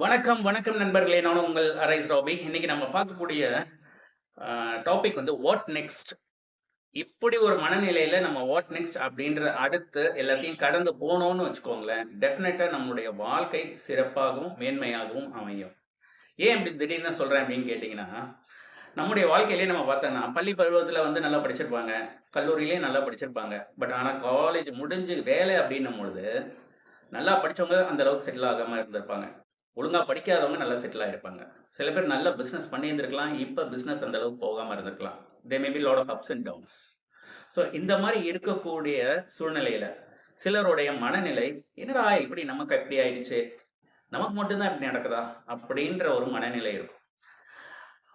வணக்கம் வணக்கம் நண்பர்களே. நானும் உங்கள் அரைஸ் ராபி. இன்னைக்கு நம்ம பார்க்கக்கூடிய டாபிக் வந்து வாட் நெக்ஸ்ட் இப்படி ஒரு மனநிலையில நம்ம வாட் நெக்ஸ்ட் அப்படின்ற அடுத்து எல்லாத்தையும் கடந்து போனோம்னு வச்சுக்கோங்களேன் டெஃபினட்டா நம்மளுடைய வாழ்க்கை சிறப்பாகவும் மேன்மையாகவும் அமையும். ஏன் இப்படி திடீர்னு சொல்றேன் அப்படின்னு கேட்டிங்கன்னா நம்முடைய வாழ்க்கையிலேயே நம்ம பார்த்தோம்னா பள்ளி பருவத்தில் வந்து நல்லா படிச்சிருப்பாங்க கல்லூரியிலேயே நல்லா படிச்சிருப்பாங்க. பட் ஆனால் காலேஜ் முடிஞ்சு வேலை அப்படின்னும் பொழுது நல்லா படித்தவங்க அந்த அளவுக்கு செட்டில் ஆகாமல் இருந்திருப்பாங்க. ஒழுங்கா படிக்காதவங்க நல்லா செட்டில் ஆகிருப்பாங்க சில பேர் நல்ல பிஸ்னஸ் பண்ணியிருந்திருக்கலாம் இப்போ பிஸ்னஸ் அந்த அளவுக்கு போகாமல் இருந்திருக்கலாம். They may be lot of ups and downs so இந்த மாதிரி இருக்கக்கூடிய சூழ்நிலையில் சிலருடைய மனநிலை என்னடா இப்படி நமக்கு எப்படி ஆயிடுச்சு? நமக்கு மட்டும்தான் இப்படி நடக்குதா? அப்படின்ற ஒரு மனநிலை இருக்கும்.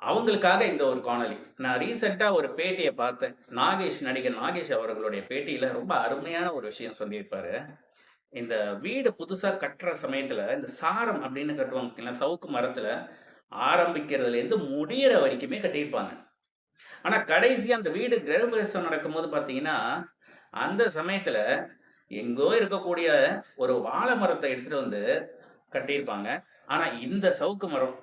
அவங்களுக்காக இந்த ஒரு காணொலி நான் ரீசெண்டாக ஒரு பேட்டியை பார்த்தேன். நாகேஷ் நடிகர் நாகேஷ் அவர்களுடைய பேட்டியில் ரொம்ப அருமையான ஒரு விஷயம் சொல்லியிருப்பாரு. இந்த வீடு புதுசாக கட்டுற சமயத்தில் இந்த சாரம் அப்படின்னு கட்டுவாங்க பார்த்தீங்களா, சவுக்கு மரத்தில் ஆரம்பிக்கிறதுலேருந்து முடிகிற முடியிற வரைக்குமே கட்டியிருப்பாங்க. ஆனால் கடைசியாக அந்த வீடு கிரகபிரவேசம் நடக்கும்போது பார்த்தீங்கன்னா அந்த சமயத்தில் எங்கோ இருக்கக்கூடிய ஒரு வாழை மரத்தை எடுத்துட்டு வந்து கட்டியிருப்பாங்க. ஆனால் இந்த சவுக்கு மரம்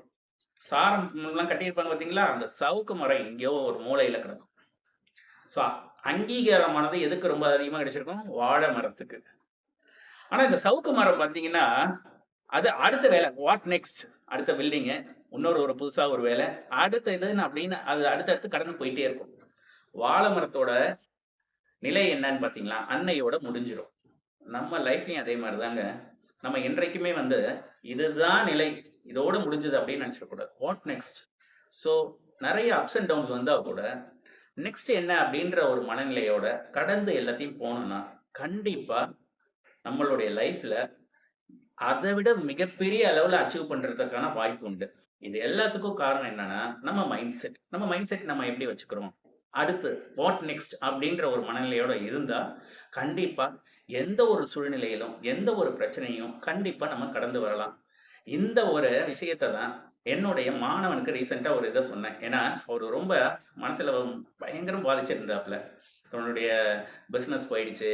சாரம் எல்லாம் கட்டியிருப்பாங்க பார்த்தீங்களா அந்த சவுக்கு மரம் எங்கேயோ ஒரு மூலையில் கிடக்கும். ஸோ அங்கீகாரமானது எதுக்கு ரொம்ப அதிகமாக கிடைச்சிருக்கும்? வாழை மரத்துக்கு. ஆனா இந்த சவுக்கு மரம் பாத்தீங்கன்னா அது அடுத்த வேலை. வாட் நெக்ஸ்ட் அடுத்த பில்டிங்கு இன்னொரு ஒரு புதுசா ஒரு வேலை. அடுத்த இதுன்னு அப்படின்னு அது அடுத்தடுத்து கடந்து போயிட்டே இருக்கும். வாழை மரத்தோட நிலை என்னன்னு பாத்தீங்களா அன்னையோட முடிஞ்சிடும் நம்ம லைஃப்லயும் அதே மாதிரி தாங்க நம்ம என்றைக்குமே வந்து இதுதான் நிலை இதோட முடிஞ்சது அப்படின்னு நினைச்சிடக்கூடாது வாட் நெக்ஸ்ட் ஸோ நிறைய அப்ஸ் அண்ட் டவுன்ஸ் வந்தால் கூட நெக்ஸ்ட் என்ன அப்படின்ற ஒரு மனநிலையோட கடந்து எல்லாத்தையும் போனோம்னா கண்டிப்பாக நம்மளுடைய லைஃப்ல அதை விட மிகப்பெரிய அளவுல அச்சீவ் பண்றதுக்கான வாய்ப்பு உண்டு. இது எல்லாத்துக்கும் காரணம் என்னன்னா நம்ம மைண்ட் செட் நம்ம மைண்ட் செட் நம்ம எப்படி வச்சுக்கிறோம்? அடுத்து வாட் நெக்ஸ்ட் அப்படின்ற ஒரு மனநிலையோட இருந்தா கண்டிப்பா எந்த ஒரு சூழ்நிலையிலும் எந்த ஒரு பிரச்சனையும் கண்டிப்பா நம்ம கடந்து வரலாம். இந்த ஒரு விஷயத்தை தான் என்னுடைய மாணவனுக்கு ரீசெண்டா ஒரு இதை சொன்னேன். ஏன்னா அவர் ரொம்ப மனசுல பயங்கரம் பாதிச்சிருந்தாப்புல. தன்னுடைய பிஸ்னஸ் போயிடுச்சு.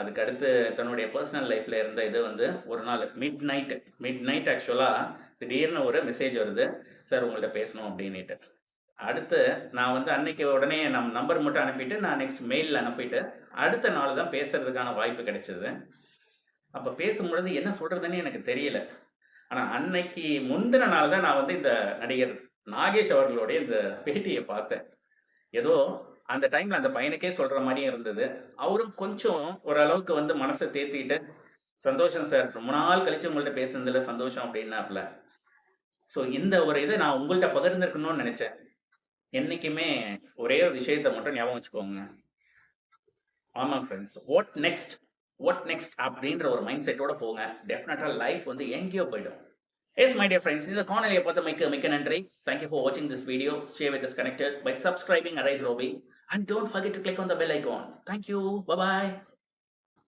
அதுக்கடுத்து தன்னுடைய பர்சனல் லைஃப்பில் இருந்த இது வந்து ஒரு நாள் மிட் நைட் மிட் நைட் ஆக்சுவலாக திடீர்னு ஒரு மெசேஜ் வருது. சார் உங்கள்கிட்ட பேசணும் அப்படின்னுட்டு. அடுத்து நான் வந்து அன்னைக்கு உடனே நம் நம்பர் மட்டும் அனுப்பிட்டு நான் நெக்ஸ்ட் மெயிலில் அனுப்பிட்டு அடுத்த நாள் தான் பேசுறதுக்கான வாய்ப்பு கிடைச்சது. அப்போ பேசும்பொழுது என்ன சொல்றதுன்னு எனக்கு தெரியல. ஆனால் அன்னைக்கு முந்தின நாள் தான் நான் வந்து இந்த நடிகர் நாகேஷ் அவர்களுடைய இந்த பேட்டியை பார்த்தேன். ஏதோ அந்த டைம்ல அந்த பையனுக்கே சொல்ற மாதிரியும் இருந்தது. அவரும் கொஞ்சம் ஓரளவுக்கு வந்து மனசை தேத்திக்கிட்டு சந்தோஷம் சார் ரொம்ப நாள் கழிச்சு உங்கள்ட்ட பேசுனதுல சந்தோஷம் அப்படின்னாப்ல. ஸோ இந்த ஒரு இதை நான் உங்கள்கிட்ட பகிர்ந்துருக்கணும்னு நினைச்சேன். என்னைக்குமே ஒரே ஒரு விஷயத்தை மட்டும் ஞாபகம் வச்சுக்கோங்க. ஆமாம் friends what next what next அப்படின்ற ஒரு மைண்ட் செட்டோட போங்க. டெஃபினட்டா லைஃப் வந்து எங்கேயோ போயிடும். Yes, my dear friends, this is the corner Connelly Apothamika Mika Nandri. Thank you for watching this video. Stay with us connected by subscribing Arise Lobby. And don't forget to click on the bell icon. Thank you. Bye-bye.